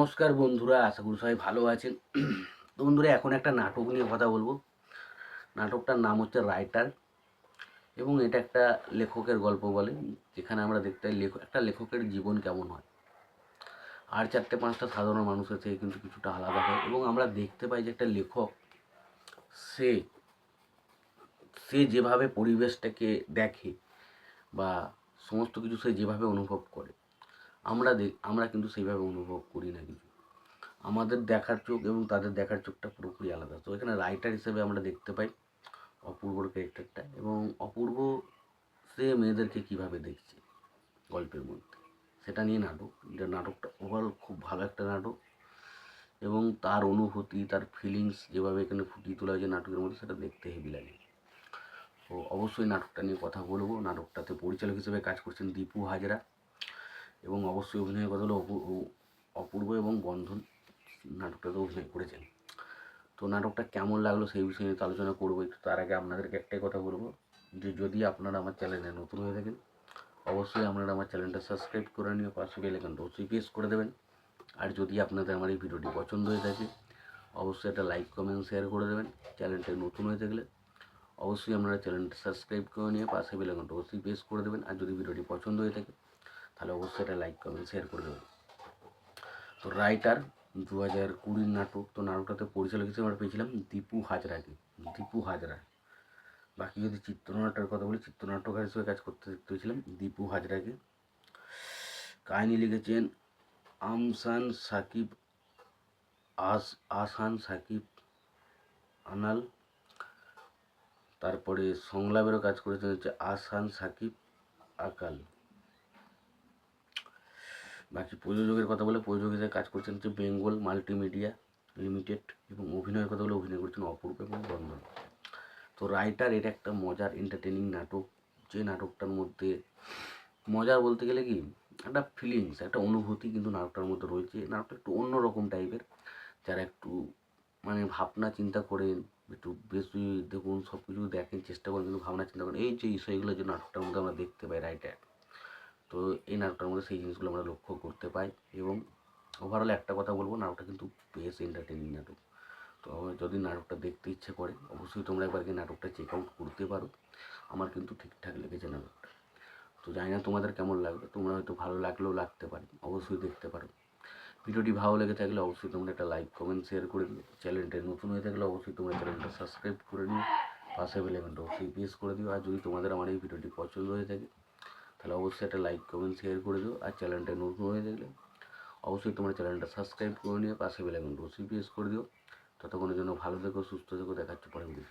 নমস্কার বন্ধুরা, আশা করি সবাই ভালো আছেন। তো বন্ধুরা, এখন একটা নাটক নিয়ে কথা বলব। নাটকটার নাম হচ্ছে রাইটার এবং এটা একটা লেখকের গল্প বলে, যেখানে আমরা দেখতে পাই লেখক একটা লেখকের জীবন কেমন হয়। আর চারটে পাঁচটা সাধারণ মানুষের থেকে কিন্তু কিছুটা আলাদা হয়। এবং আমরা দেখতে পাই যে একটা লেখক, সে সে যেভাবে পরিবেশটাকে দেখে বা সমস্ত কিছু সে যেভাবে অনুভব করে আমরা আমরা কিন্তু সেইভাবে অনুভব করি না কিছু। আমাদের দেখার চোখ এবং তাদের দেখার চোখটা পুরোপুরি আলাদা। তো এখানে রাইটার হিসেবে আমরা দেখতে পাই অপূর্বর ক্যারেক্টারটা এবং অপূর্ব সে মেয়েদেরকে কীভাবে দেখছে গল্পের মধ্যে। সেটা নিয়ে নাটক। এটা নাটকটা ওভারঅল খুব ভালো একটা নাটক এবং তার অনুভূতি, তার ফিলিংস যেভাবে এখানে ফুটিয়ে তোলা হয়েছে নাটকের মধ্যে, সেটা দেখতে হেভি লাগে। তো অবশ্যই নাটকটা নিয়ে কথা বলব। নাটকটাতে পরিচালক হিসেবে কাজ করছেন দীপু হাজরা। এবং অবশ্যই অভিনয়ের কথা হলো অপূ- অপূর্ব এবং বন্ধন নাটকটাতে অভিনয় করেছেন। তো নাটকটা কেমন লাগল সেই বিষয়ে নিয়ে আলোচনা করব। একটু তার আগে আপনাদেরকে একটাই কথা বলব যে, যদি আপনারা আমার চ্যানেলে নতুন হয়ে থাকেন, অবশ্যই আপনারা আমার চ্যানেলটা সাবস্ক্রাইব করে নিয়ে পাশে বেল আইকনটা অবশ্যই প্রেস করে দেবেন। আর যদি আপনাদের আমার এই ভিডিওটি পছন্দ হয়ে থাকে, অবশ্যই একটা লাইক, কমেন্ট, শেয়ার করে দেবেন চ্যানেলটা নতুন হয়ে থাকলে। অবশ্যই আপনারা চ্যানেলটা সাবস্ক্রাইব করে নিয়ে পাশে বেল আইকনটা অবশ্যই প্রেস করে দেবেন। আর যদি ভিডিওটি পছন্দ হয়ে থাকে তাহলে অবশ্যই এটা লাইক কমেন্ট শেয়ার করে দেবেন। তো রাইটার দু হাজার কুড়ির নাটক, তো নাটকটাতে পরিচালক হিসেবে আমরা পেয়েছিলাম দীপু হাজরাকে, দীপু হাজরা। বাকি যদি চিত্রনাট্যের কথা বলি, চিত্রনাট্যকার হিসেবে কাজ করতে দেখতে পেয়েছিলাম দীপু হাজরাকে। কাহিনি লিখেছেন আমসান সাকিব, আস, আসান সাকিব, আনাল। তারপরে সংলাপেরও কাজ করেছেন হচ্ছে আসান সাকিব, আকাল। বাকি প্রযোজকের কথা বলে প্রযোজক হিসেবে কাজ করছেন হচ্ছে বেঙ্গল মাল্টিমিডিয়া লিমিটেড এবং অভিনয়ের কথা বলে অভিনয় করছেন অপূর্ব এবং বন্ধন তো রাইটার এটা একটা মজার এন্টারটেনিং নাটক, যে নাটকটার মধ্যে মজার বলতে গেলে কি, একটা ফিলিংস একটা অনুভূতি কিন্তু নাটকটার মধ্যে রয়েছে। নাটকটা একটু অন্যরকম টাইপের যারা একটু মানে ভাবনা চিন্তা করেন একটু বেশি দেখুন সব কিছু দেখেন, চেষ্টা করেন, কিন্তু ভাবনা চিন্তা করেন, এই যে বিষয়গুলো যে নাটকটার মধ্যে আমরা দেখতে পাই রাইটার তো এই নাটকটার মধ্যে সেই জিনিসগুলো আমরা লক্ষ্য করতে পাই এবং ওভারঅল একটা কথা বলব, নাটকটা কিন্তু বেশ এন্টারটেনিং নাটক। তো যদি নাটকটা দেখতে ইচ্ছে করে, অবশ্যই তোমরা একবার গিয়ে নাটকটা চেক আউট করতে পারো। আমার কিন্তু ঠিকঠাক লেগেছে নাটকটা। তো জানি না তোমাদের কেমন লাগবে তোমরা হয়তো ভালো লাগলেও লাগতে পারে, অবশ্যই দেখতে পারো। ভিডিওটি ভালো লেগে থাকলে অবশ্যই তোমরা একটা লাইক কমেন্ট শেয়ার করে দিও। চ্যানেলটা নতুন হয়ে থাকলে অবশ্যই তোমরা চ্যানেলটা সাবস্ক্রাইব করে নিও। পাশে বেলেমেন্টটা অবশ্যই প্রেস করে দিও। আর যদি তোমাদের আমার এই ভিডিওটি পছন্দ হয়ে থাকে তাহলে অবশ্যই একটা লাইক কমেন্ট শেয়ার করে দিও আর চ্যানেলটা নতুন হয়ে থাকলে অবশ্যই তোমার চ্যানেলটা সাবস্ক্রাইব করে নিয়ে পাশে বেলাইকনটা অবশ্যই প্রেস করে দিও। ততক্ষণের জন্য ভালো থেকো, সুস্থ থেকো, দেখাচ্ছে পরে ভিডিও